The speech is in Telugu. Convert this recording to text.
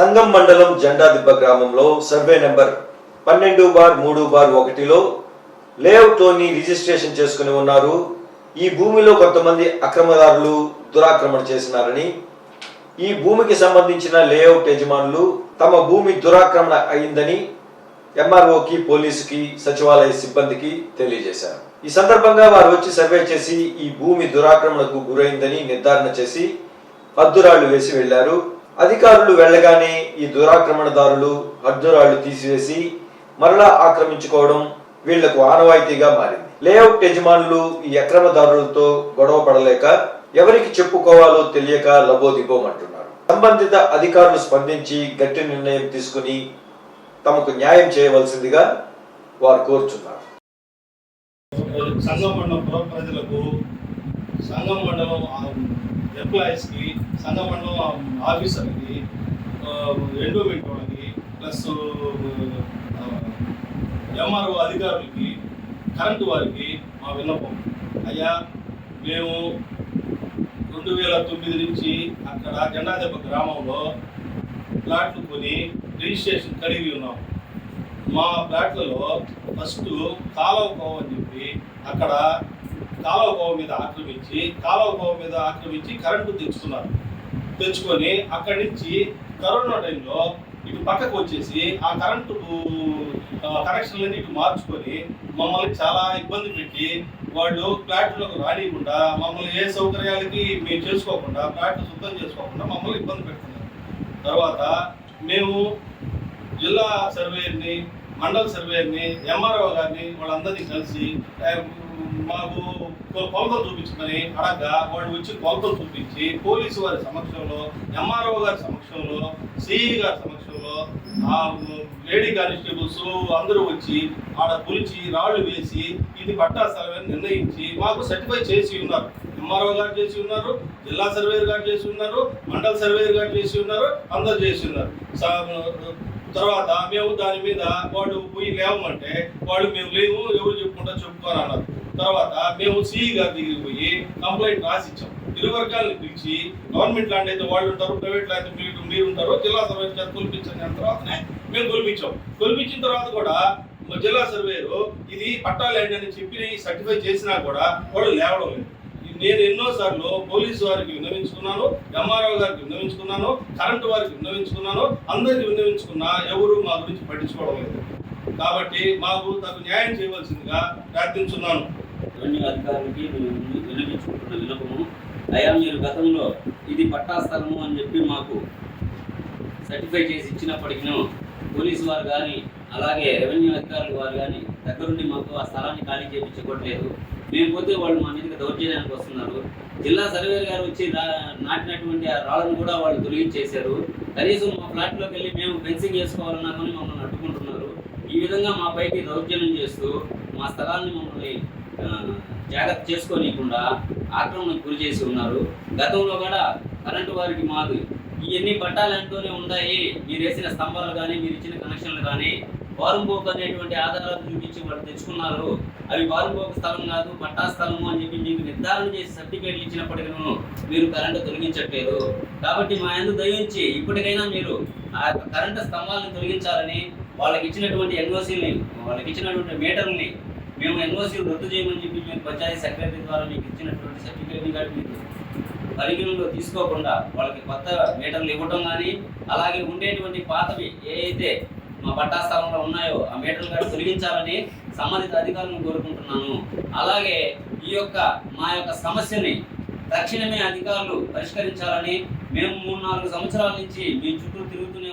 సంగం మండలం జెండాదిబ్బ గ్రామంలో సర్వే నెంబర్ పన్నెండు బార్ మూడు బార్ ఒకటిలో లేఅవుట్లోని రిజిస్ట్రేషన్ చేసుకుని ఉన్నారు. ఈ భూమిలో కొంతమంది అక్రమదారులు దురాక్రమణ చేసినారని ఈ భూమికి సంబంధించిన లేఅవుట్ యజమానులు తమ భూమి దురాక్రమణ అయిందని ఎంఆర్ఓకి పోలీసుకి సచివాలయ సిబ్బందికి తెలియజేశారు. ఈ సందర్భంగా వారు వచ్చి సర్వే చేసి ఈ భూమి దురాక్రమణకు గురైందని నిర్ధారణ చేసి పద్దురాళ్ళు వేసి వెళ్ళారు అధికారులు వెళ్ళగానే ఈ దురాక్రమణదారులు అర్ధురాళ్ళు తీసివేసి మరలా ఆక్రమించుకోవడం వీళ్ళకు ఆనవాయితీగా మారింది. లేఅవుట్ యజమానులు ఈ అక్రమదారులతో గొడవ పడలేక ఎవరికి చెప్పుకోవాలో తెలియక లబోదిబోమంటున్నారు. సంబంధిత అధికారులు స్పందించి గట్టి నిర్ణయం తీసుకుని తమకు న్యాయం చేయవలసిందిగా వారు కోరుచున్నారు. సంఘం మండలం పుర ప్రజలకు సంఘం మండలం ఎంప్లాయీస్కి సంఘం ఆఫీస్ ఆఫీసర్కి ఎండోమెంట్ వాళ్ళకి ప్లస్ ఎంఆర్ఓ అధికారులకి కరెంటు వారికి మా విన్నపం. అయ్యా మేము రెండు వేల తొమ్మిది నుంచి అక్కడ జెండాదెబ్బ గ్రామంలో ప్లాట్లు కొని రిజిస్ట్రేషన్ కలిగి ఉన్నాం. మా ఫ్లాట్లలో ఫస్ట్ కాలువ కోవ అని చెప్పి అక్కడ కాలువ కోవ మీద ఆక్రమించి కాలువ కోవ మీద ఆక్రమించి కరెంటు తెచ్చుకున్నారు. తెచ్చుకొని అక్కడి నుంచి కరోనా టైంలో ఇటు పక్కకు వచ్చేసి ఆ కరెంటు కనెక్షన్లన్నీ ఇటు మార్చుకొని మమ్మల్ని చాలా ఇబ్బంది పెట్టి వాళ్ళు ఫ్లాట్లకు రానియకుండా మమ్మల్ని ఏ సౌకర్యాలకి మేము చేసుకోకుండా ఫ్లాట్లు శుద్ధం చేసుకోకుండా మమ్మల్ని ఇబ్బంది పెడుతున్నారు. తర్వాత మేము జిల్లా సర్వేని మండల సర్వేయర్ని ఎంఆర్ఓ గారిని వాళ్ళందరినీ కలిసి మాకు కొ- కొలతలు చూపించమని అడగ్గా వాళ్ళు వచ్చి కొలతలు చూపించి పోలీసు వారి సమక్షంలో ఎంఆర్ఓ గారి సమక్షంలో సిఈ గారి సమక్షంలో ఆ లేడీ కానిస్టేబుల్స్ అందరూ వచ్చి ఆడ పులిచి రాళ్ళు వేసి ఇది పట్టా స్థలమని నిర్ణయించి మాకు సర్టిఫై చేసి ఉన్నారు. ఎంఆర్ఓ గారు చేసి ఉన్నారు జిల్లా సర్వేయర్ గారు చేసి ఉన్నారు మండల సర్వేయర్ గారు చేసి ఉన్నారు అందరు చేసి ఉన్నారు. తర్వాత మేము దాని మీద వాడు పోయి లేవమంటే వాడు మేము లేము ఎవరు చెప్పుకుంటా చెప్పుకోరు అన్నారు. తర్వాత మేము సిఈ గారి దగ్గరికి పోయి కంప్లైంట్ రాసిచ్చాం. ఇరు వర్గాలను పిలిచి గవర్నమెంట్ ల్యాండ్ అయితే వాళ్ళు ఉంటారు ప్రైవేట్ ల్యాండ్ మీరు మీరు ఉంటారు జిల్లా సర్వేర్ చేత కొలిపించిన తర్వాతనే మేము కొలిపించాం. కొలిపించిన తర్వాత కూడా మా జిల్లా సర్వేరు ఇది పట్టా ల్యాండ్ అని చెప్పి సర్టిఫై చేసినా కూడా వాళ్ళు లేవడం లేదు. నేను ఎన్నోసార్లు పోలీసు వారికి విన్నవించుకున్నాను ఎంఆర్ఓ గారికి విన్నవించుకున్నాను కరెంటు వారికి విన్నవించుకున్నాను అందరికి విన్నవించుకున్నా ఎవరు మా గురించి పట్టించుకోవడం లేదు. కాబట్టి మాకు తగు న్యాయం చేయవలసిందిగా ప్రార్థించున్నాను. రెవెన్యూ అధికారులకి మేము వినిపించుకుంటున్న వినపము అయా మీరు గతంలో ఇది పట్టా స్థలము అని చెప్పి మాకు సర్టిఫై చేసి ఇచ్చినప్పటికీ పోలీసు వారు కానీ అలాగే రెవెన్యూ అధికారులు వారు కానీ దగ్గరుండి మాకు ఆ స్థలాన్ని ఖాళీ చేయించుకోవట్లేదు. మేము పోతే వాళ్ళు మా మీదకి దౌర్జన్యానికి వస్తున్నారు. జిల్లా సర్వేర్ గారు వచ్చి నాటినటువంటి ఆ రాళ్ళను కూడా వాళ్ళు తొలగించేశారు. కనీసం మా ఫ్లాట్లోకి వెళ్ళి మేము ఫెన్సింగ్ చేసుకోవాలన్నా కానీ మమ్మల్ని అడ్డుకుంటున్నారు. ఈ విధంగా మా పైకి దౌర్జన్యం చేస్తూ మా స్థలాన్ని మమ్మల్ని జాగ్రత్త చేసుకోనీయకుండా ఆక్రమణకు గురి చేసి ఉన్నారు. గతంలో కూడా కరెంటు వారికి మాది ఇవన్నీ పట్టాలంటూనే ఉన్నాయి మీరు వేసిన స్తంభాలు కానీ మీరు ఇచ్చిన కనెక్షన్లు కానీ వారంపోక్ అనేటువంటి ఆధారాలు చూపించి వాళ్ళు తెచ్చుకున్నారు. అవి వారంపోక స్థలం కాదు పట్టా స్థలము అని చెప్పి మీకు నిర్ధారణ చేసి సర్టిఫికేట్లు ఇచ్చినప్పటికీ మీరు కరెంటు తొలగించట్లేదు. కాబట్టి మా ఎందు దయించి ఇప్పటికైనా మీరు ఆ యొక్క కరెంటు స్తంభాలను తొలగించాలని వాళ్ళకి ఇచ్చినటువంటి ఎన్ఓసీని వాళ్ళకి ఇచ్చినటువంటి మీటర్ని మేము ఎన్ఓసి రద్దు చేయమని చెప్పి మీరు పంచాయతీ సెక్రటరీ ద్వారా మీకు ఇచ్చినటువంటి సర్టిఫికేట్ని కానీ మీరు పరిగణలో తీసుకోకుండా వాళ్ళకి కొత్త మీటర్లు ఇవ్వటం కానీ అలాగే ఉండేటువంటి పాతవి ఏ అయితే మా పట్టా స్థలంలో ఉన్నాయో ఆ మీటర్లు కానీ తొలగించాలని సంబంధిత అధికారులను కోరుకుంటున్నాను. అలాగే ఈ యొక్క మా యొక్క సమస్యని తక్షణమే అధికారులు పరిష్కరించాలని మేము మూడు నాలుగు సంవత్సరాల నుంచి మీ చుట్టూ తిరుగుతూనే